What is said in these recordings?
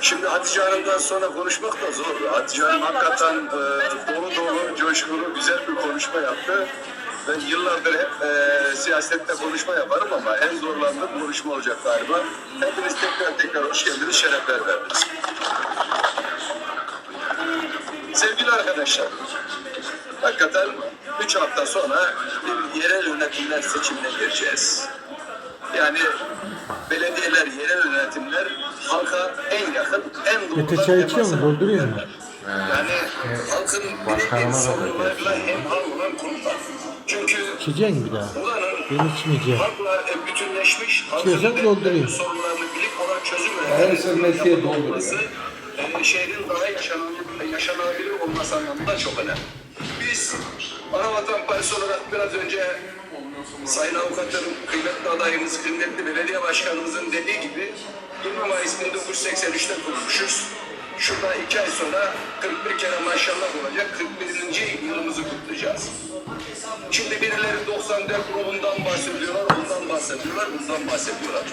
Şimdi Hatice Hanım'dan sonra konuşmak da zor. Hatice Hanım hakikaten e, dolu dolu, coşkulu, güzel bir konuşma yaptı. Ben yıllardır hep e, siyasette konuşma yaparım ama en zorlandığım konuşma olacak galiba. Hepiniz tekrar tekrar hoş geldiniz, şerefler verdiniz. Sevgili arkadaşlar, hakikaten 3 hafta sonra bir yerel yönetimler seçimine gireceğiz. Yani belediyeler, en doğrudan Mete çay içiyor mu? Dolduruyor mu? Yani halkın birebir sorunlarıyla hemhal olan kurumlar. Çünkü İçeceksin bir daha. buranın Ben içmeyeceğim. halkla e, bütünleşmiş, halkın doldurayım. dertlerini, sorunlarını bilip ona çözüm Her sürmesiye dolduruyor. e, şehrin daha yaşanabilir, yaşanabilir olması anlamında çok önemli. Biz Anavatan Partisi olarak biraz önce Sayın Avukatım, kıymetli adayımız, kıymetli belediye başkanımızın dediği gibi 20 Mayıs 1983'te kurulmuşuz. Şurada iki ay sonra 41 kere maşallah olacak 41. yılımızı kutlayacağız. Şimdi birileri 94 grubundan bahsediyorlar, ondan bahsediyorlar, bundan bahsediyorlar.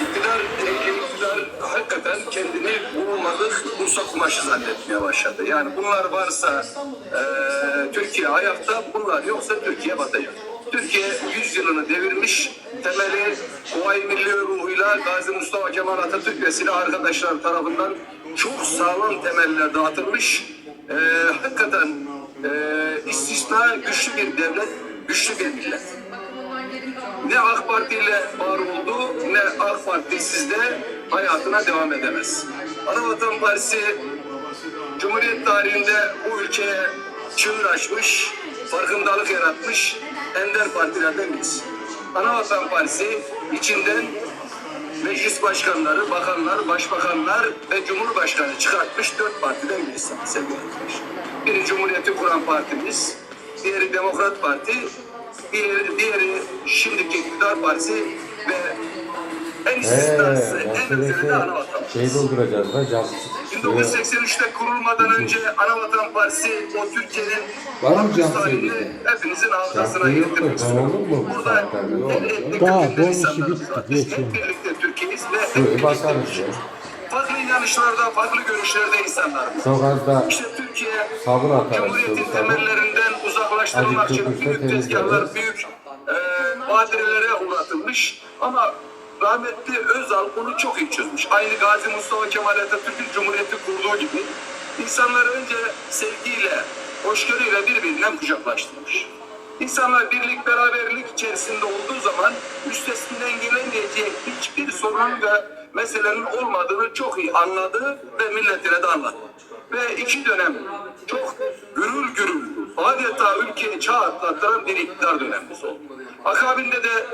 İktidar, iktidar hakikaten kendini vurulmadık Bursa kumaşı zannetmeye başladı. Yani bunlar varsa e, Türkiye ayakta, bunlar yoksa Türkiye batacak. Türkiye 100 yılını devirmiş, temeli Kuvayi Milli ruhuyla Gazi Mustafa Kemal Atatürk ve silah arkadaşlar tarafından çok sağlam temeller dağıtılmış. E, hakikaten e, istisna güçlü bir devlet, güçlü bir millet. Ne AK Parti ile var oldu ne AK Parti sizde hayatına devam edemez. Anavatan Partisi Cumhuriyet tarihinde bu ülkeye çığır açmış, farkındalık yaratmış ender partilerden birisi. Anavatan Partisi içinden meclis başkanları, bakanlar, başbakanlar ve cumhurbaşkanı çıkartmış dört partiden birisi sevgili arkadaşlar. Biri Cumhuriyeti kuran partimiz, diğeri Demokrat Parti, diğeri, diğeri şimdiki iktidar partisi ve en istisnası, en ötürü de Anavatan Partisi. şey dolduracağız da cam. 1983'te kurulmadan önce Anavatan Partisi o Türkiye'nin Var mı sevgisi? hepinizin hafızasına getirmek istiyorum. Burada en etnik insanlarız bitti, var. Biz. Hep birlikte Türkiye'yiz ve hep birlikte yaşıyoruz. Farklı inanışlarda, farklı görüşlerde az da İşte Türkiye Cumhuriyetin temellerinden uzaklaştırılmak Acık için büyük tezgahlar, büyük e, badirelere uğratılmış. Ama rahmetli Özal bunu çok iyi çözmüş. Aynı Gazi Mustafa Kemal Atatürk'ün Cumhuriyeti kurduğu gibi insanları önce sevgiyle, hoşgörüyle birbirinden kucaklaştırmış. İnsanlar birlik, beraberlik içerisinde olduğu zaman üstesinden gelemeyecek hiçbir sorun ve meselenin olmadığını çok iyi anladı ve milletine de anlattı. Ve iki dönem çok gürül gürül adeta ülkeyi çağ atlattıran bir iktidar dönemimiz oldu. Akabinde de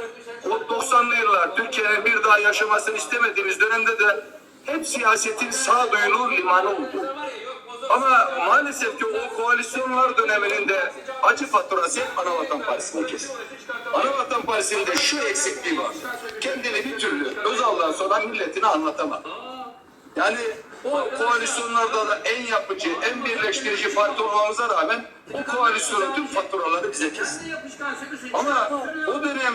90'lı yıllar Türkiye'nin bir daha yaşamasını istemediğimiz dönemde de hep siyasetin sağduyulu limanı oldu. Ama maalesef ki o koalisyonlar döneminin de acı faturası hep Anavatan Partisi'ne kesildi. Anavatan Partisi'nin de şu eksikliği var. Kendini bir türlü Özal'dan sonra milletine anlatamadı. Yani o koalisyonlarda da en yapıcı, en birleştirici parti olmamıza rağmen o koalisyonun tüm faturaları bize kesildi. Ama o dönem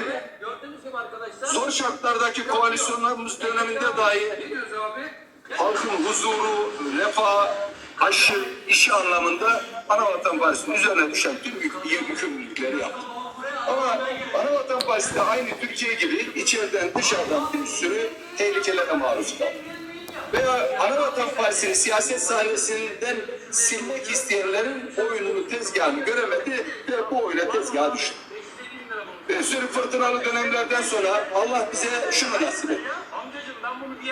zor şartlardaki koalisyonlarımız döneminde dahi halkın huzuru, refah, aşı, işi anlamında Anavatan Partisi'nin üzerine düşen tüm yük, yükümlülükleri yaptı. Ama Anavatan Partisi de aynı Türkiye gibi içeriden dışarıdan bir sürü tehlikelere maruz kaldı. Veya Anavatan Partisi'nin siyaset sahnesinden silmek isteyenlerin oyununu, tezgahını göremedi ve bu oyuna tezgaha düştü. Bir sürü fırtınalı dönemlerden sonra Allah bize şunu nasip etti.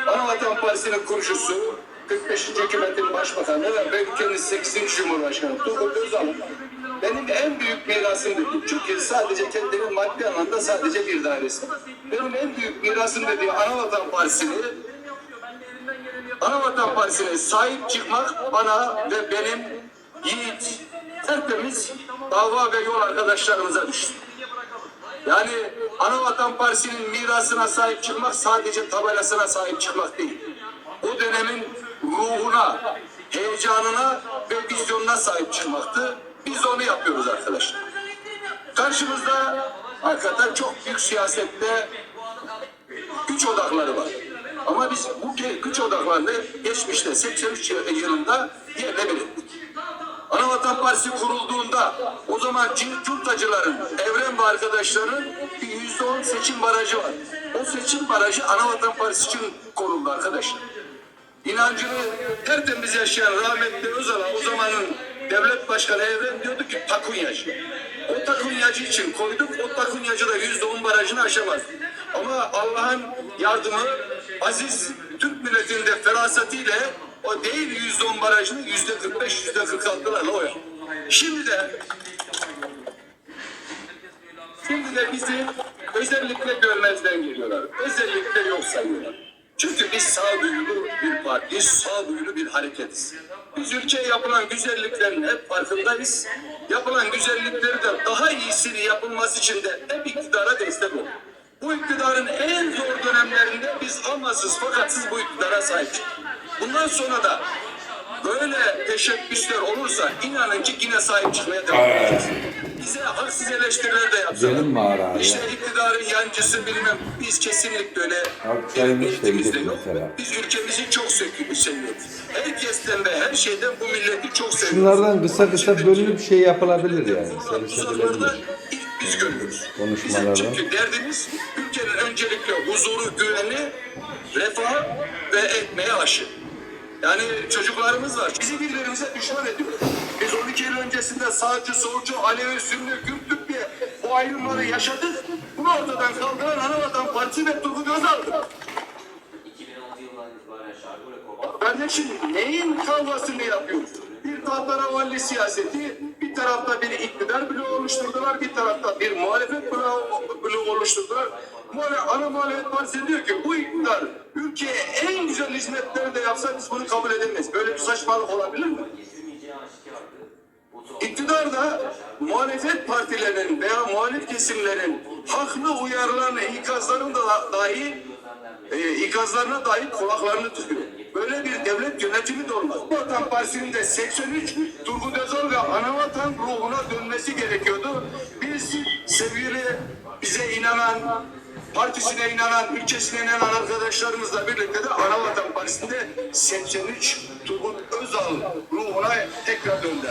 Anavatan Partisi'nin kurucusu 45. hükümetin başbakanı ve ben ülkenin 8. Cumhurbaşkanı Turgut Özal'ın benim en büyük mirasım dedi. Çünkü sadece kendinin maddi anlamda sadece bir dairesi. Benim en büyük mirasım dediği Anavatan Partisi'ni Anavatan Partisi'ne sahip çıkmak bana ve benim yiğit, tertemiz dava ve yol arkadaşlarımıza düştü. Yani Anavatan Partisi'nin mirasına sahip çıkmak sadece tabelasına sahip çıkmak değil. O dönemin ruhuna, heyecanına ve vizyonuna sahip çıkmaktı. Biz onu yapıyoruz arkadaşlar. Karşımızda hakikaten çok büyük siyasette güç odakları var. Ama biz bu güç odaklarını geçmişte 83 yılında yerle bir ettik. Anavatan Partisi kurulduğunda o zaman cuntacıların, Evren ve arkadaşların bir yüzde on seçim barajı var. O seçim barajı Anavatan Partisi için korundu arkadaşlar. İnancını tertemiz yaşayan rahmetli Özal'a o zamanın devlet başkanı Evren diyordu ki takunyacı. O takunyacı için koyduk, o takunyacı da yüzde on barajını aşamaz. Ama Allah'ın yardımı aziz Türk milletinin de ferasetiyle o değil yüzde on barajını yüzde kırk beş, yüzde kırk altılarla o yaptı. Şimdi de Şimdi de bizi özellikle görmezden geliyorlar. Özellikle yok sayıyorlar. Çünkü biz sağduyulu bir partiyiz, sağduyulu bir hareketiz. Biz ülkeye yapılan güzelliklerin hep farkındayız. Yapılan güzellikleri de daha iyisini yapılması için de hep iktidara destek olun. Bu iktidarın en zor dönemlerinde biz amasız fakatsız bu iktidara sahip çıktık. Bundan sonra da böyle teşebbüsler olursa inanın ki yine sahip çıkmaya devam edeceğiz. Bize haksız eleştiriler de yapsalar. Gidelim mi ara? İşte iktidarın yancısı bilmem biz kesinlikle öyle gidip yok. mesela. Biz ülkemizi çok sö- seviyoruz. Herkesten ve her şeyden bu milleti çok seviyoruz. Şunlardan kısa kısa bölünüp şey yapılabilir yani. ilk biz görüyoruz. Konuşmalardan. Bizim çünkü derdimiz ülkenin öncelikle huzuru, güveni, refah ve ekmeğe aşı. Yani çocuklarımız var. Bizi birbirimize düşman ediyor. Biz 12 yıl öncesinde sağcı, solcu, Alevi, Sünni, Kürt, Türk diye bu ayrımları yaşadık. Bunu ortadan kaldıran Anavatan Partisi ve Turgut Özal'dı. 2006 yılından itibaren şarkı rekor Kardeşim neyin kavgasını yapıyoruz? Bir tahtaravalli siyaseti, bir tarafta bir iktidar bloğu oluşturdular, bir tarafta bir muhalefet bloğu, bloğu oluşturdular. Muhale, ana muhalefet partisi ki bu iktidar ülkeye en güzel hizmetleri de yapsa biz bunu kabul edemeyiz. Böyle bir saçmalık olabilir mi? Bu İktidar da muhalefet partilerinin veya muhalif kesimlerin haklı uyarılarını, ikazlarını da dahi e, ikazlarına dahi kulaklarını tıkıyor. Böyle bir devlet yönetimi de olmaz. Vatan Partisi'nin de 83 Turgut Özal ve Anavatan ruhuna dönmesi gerekiyordu. Biz sevgili bize inanan, partisine inanan, ülkesine inanan arkadaşlarımızla birlikte de Anavatan Partisi'nde 83 Turgut Özal ruhuna tekrar döndü.